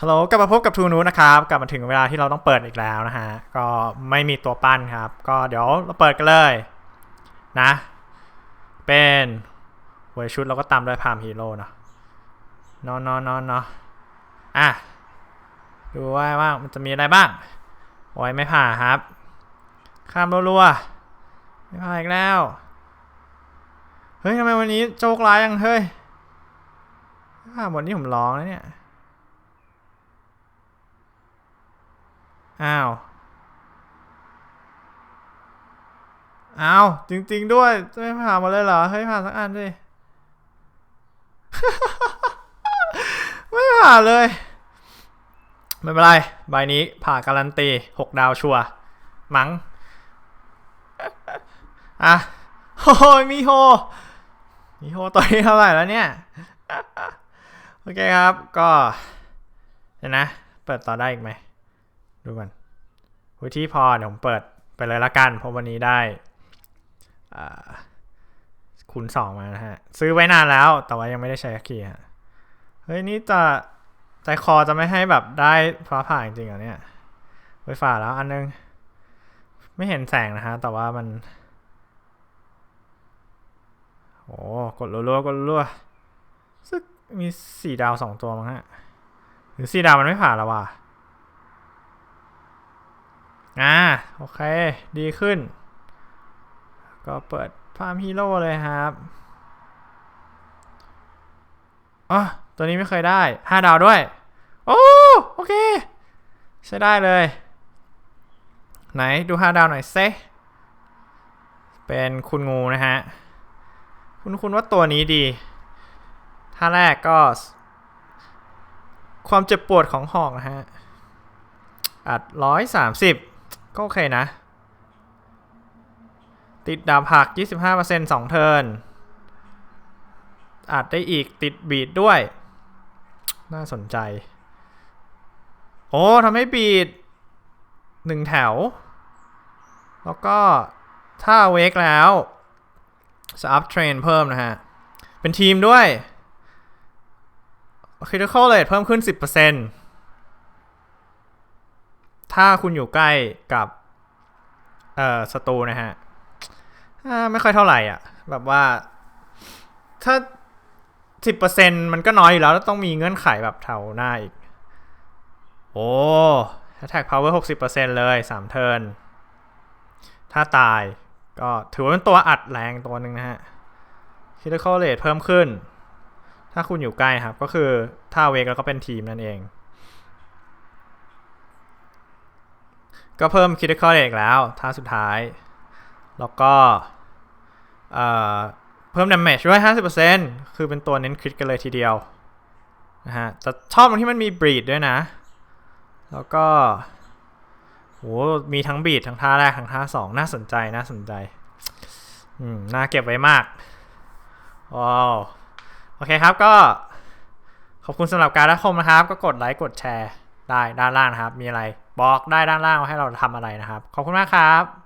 ฮัลโหลกลับมาพบกับทูนูนะครับ กลับมาถึงเวลาที่เราต้องเปิดอีกแล้วนะฮะ ก็ไม่มีตัวปั้นครับ ก็เดี๋ยวเราเปิดกันเลยนะ เป็นเวอร์ชุดเราก็ตามด้วยพามฮีโร่เนาะนอะเนอะเนอะเนอะอะ ดูว่าว่ามันจะมีอะไรบ้างโอ้ยไม่ผ่าครับ ข้ามรัวๆไม่ผ่าอีกแล้ว เฮ้ยทำไมวันนี้โจกร้ายยังเฮ้ยผ่าหมดนี่ผมร้องแล้วเนี่ย อ้าว อ้าว จริง ๆ ด้วย ไม่ผ่านมาเลยเหรอเฮ้ผ่านสักอันดิ ไม่ผ่านเลย ไม่เป็นไร ใบนี้ผ่าการันตีหกดาวชัวร์มัง้ง อะโอ้ยมีโฮ มีโฮตัวนี้เท่าไหร่แล้วเนี่ย โอเคครับ ก็เดี๋ยวนะ เปิดต่อได้อีกไหม ดูกันวิธีพอเดี๋ยวผมเปิดไปเลยละกัน เพราะวันนี้ได้คูณสองมานะฮะ ซื้อไว้นานแล้ว แต่ว่ายังไม่ได้ใช้สักทีฮะ เฮ้ย นี่จะใจคอจะไม่ให้แบบได้ฟ้าผ่าจริงๆเหรอเนี่ยไว้ฝ่าแล้วอันนึง ไม่เห็นแสงนะฮะ แต่ว่ามัน โอ้กดรัวๆกดรัวๆซึ่งมีสี่ดาวสองตัวมั้งฮะ หรือสี่ดาวมันไม่ผ่าแล้วว่ะ อ่าโอเค ดีขึ้น ก็เปิดฟาร์มฮีโร่เลยครับอ๋อตัวนี้ไม่เคยได้ 5 ดาวด้วย โอ้โอเค ใช้ได้เลย ไหนดู 5 ดาวหน่อยเซเป็นคุณงูนะฮะ คุณคุณว่าตัวนี้ดี ท่าแรกก็ ความเจ็บปวดของหอกนะฮะ อัดร้อยสามสิบ ก็โอเคนะ ติดดาบหัก 25% 2 เทิร์นอัดได้อีกติดบีดด้วย น่าสนใจ โอ้ทำให้บีดหนึ่งแถว แล้วก็ถ้าเวกแล้วจะอัพเทรนเพิ่มนะฮะ เป็นทีมด้วย Critical Rate เพิ่มขึ้น 10% ถ้าคุณอยู่ใกล้กับเอ่อศัตรูนะฮะไม่ค่อยเท่าไหร่อะ แบบว่า ถ้า10%มันก็น้อยอยู่แล้ว แล้วต้องมีเงื่อนไขแบบแถวหน้าอีก โอ้ Attack Power 60%เปอร์เซ็นเลย3เทิร์นถ้าตายก็ถือว่าเป็นตัวอัดแรงตัวหนึ่งนะฮะ Critical Rate เพิ่มขึ้น ถ้าคุณอยู่ใกล้ครับ ก็คือถ้าเวกแล้วก็เป็นทีมนั่นเอง ก็เพิ่ม critical rate แล้วท่าสุดท้าย แล้วก็เอ่อเพิ่ม damage ด้วย 50%คือเป็นตัวเน้นคริตกันเลยทีเดียวนะฮะแต่ชอบตรงที่มันมี breed ด้วยนะ แล้วก็โหมีทั้ง breed ทั้งท่าแรก ทั้งท่าสองน่าสนใจ น่าสนใจ อืม น่าเก็บไว้มากว้าวโอเคครับก็ ขอบคุณสำหรับการรับชมนะครับ ก็กดไลค์ กดแชร์ได้ด้านล่างนะครับ มีอะไร บอกได้ด้านล่างว่าให้เราทำอะไรนะครับ ขอบคุณมากครับ